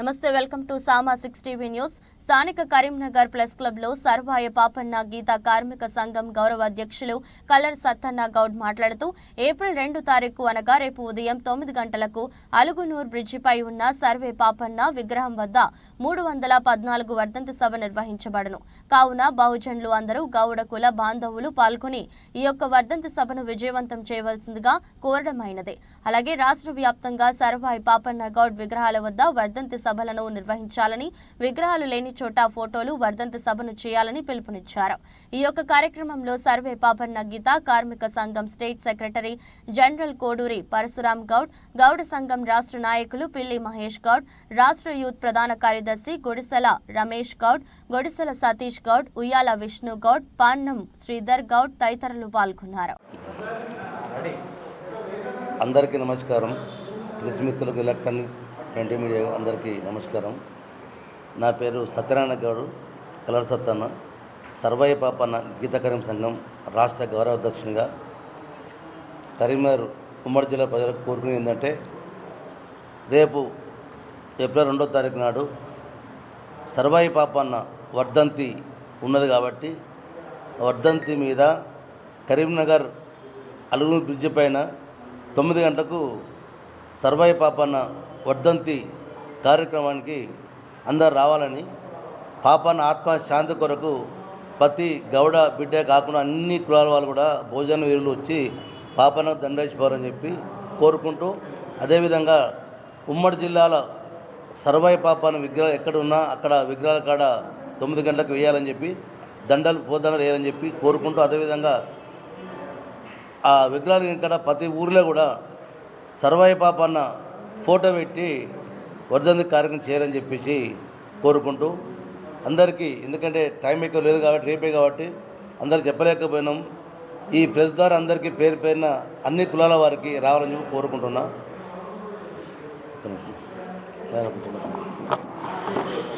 నమస్తే welcome to Sama six TV news. స్థానిక Karimnagar press క్లబ్లో సర్వాయ పాపన్న గీత కార్మిక సంఘం గౌరవ అధ్యక్షులు కలర్ సత్తన్న గౌడ్ మాట్లాడుతూ ఏప్రిల్ రెండు తారీఖు అనగా రేపు ఉదయం తొమ్మిది గంటలకు అలుగునూర్ బ్రిడ్జిపై ఉన్న సర్వే పాపన్న విగ్రహం వద్ద మూడు వందల పద్నాలుగు వర్ధంతి సభ నిర్వహించబడను. కావున బహుజనులు అందరూ గౌడ కుల బాంధవులు పాల్గొని ఈ యొక్క వర్ధంతి సభను విజయవంతం చేయవలసిందిగా కోరడమైనది. అలాగే రాష్ట్ర వ్యాప్తంగా సర్వాయి పాపన్న గౌడ్ విగ్రహాల వద్ద వర్ధంతి సభలను నిర్వహించాలని విగ్రహాలు లేని చోట ఫోటోలు వర్ధంతి సభను చేయాలని పిలుపునిచ్చారు. ఈ యొక్క కార్యక్రమంలో సర్వే పాపన్న గీత కార్మిక సంఘం state secretary general Koduri Parashuram Goud Gouda సంఘం రాష్ట్ర నాయకులు పిల్లి మహేష్ గౌడ్ రాష్ట్ర యూత్ ప్రధాన కార్యదర్శి గుడిసెల రమేష్ గౌడ్ గుడిసెల సతీష్ గౌడ్ ఉయ్యాల విష్ణు గౌడ్ పాన్నం శ్రీధర్ గౌడ్ తదితరులు పాల్గొన్నారు. అందరికీ నమస్కారం. ప్రెస్ మిత్రులకు ఎలక్ట్రానిక్ ప్రింట్ మీడియా అందరికీ నమస్కారం. నా పేరు సత్యనారాయణ గౌడు కలర్ సత్తన్న సర్వయ్య పాపన్న గీతకరం సంఘం రాష్ట్ర గౌరవ అధ్యక్షునిగా. కరీంనగర్ ఉమ్మడి జిల్లా ప్రజలకు కోరుకునేది ఏంటంటే రేపు ఏప్రిల్ రెండో తారీఖు నాడు సర్వాయి పాపన్న వర్ధంతి ఉన్నది కాబట్టి వర్ధంతి మీద కరీంనగర్ అలుగురు బ్రిడ్జి పైన తొమ్మిది గంటలకు సర్వాయి పాపన్న వర్ధంతి కార్యక్రమానికి అందరు రావాలని పాపన్న ఆత్మ శాంతి కొరకు ప్రతి గౌడ బిడ్డ కాకుండా అన్ని కులాల వాళ్ళు కూడా భోజన వీరులు వచ్చి పాపన్న దండేసిపోవాలని చెప్పి కోరుకుంటూ అదేవిధంగా ఉమ్మడి జిల్లాల సర్వాయి పాపాన విగ్రహాలు ఎక్కడ ఉన్నా అక్కడ విగ్రహాల కాడ తొమ్మిది గంటలకు వేయాలని చెప్పి దండలు పోదండలు వేయాలని చెప్పి కోరుకుంటూ అదేవిధంగా ఆ విగ్రహాలు ఇక్కడ ప్రతి ఊర్లో కూడా సర్వాయి పాపన్న ఫోటో పెట్టి వర్ధంతి కార్యక్రమం చేయాలని చెప్పేసి కోరుకుంటూ అందరికీ ఎందుకంటే టైం ఎక్కువ లేదు కాబట్టి రేపే కాబట్టి అందరికి చెప్పలేకపోయినాం. ఈ ప్రెస్ ద్వారా అందరికీ పేరు పేరిన అన్ని కులాల వారికి రావాలని చెప్పి కోరుకుంటున్నా.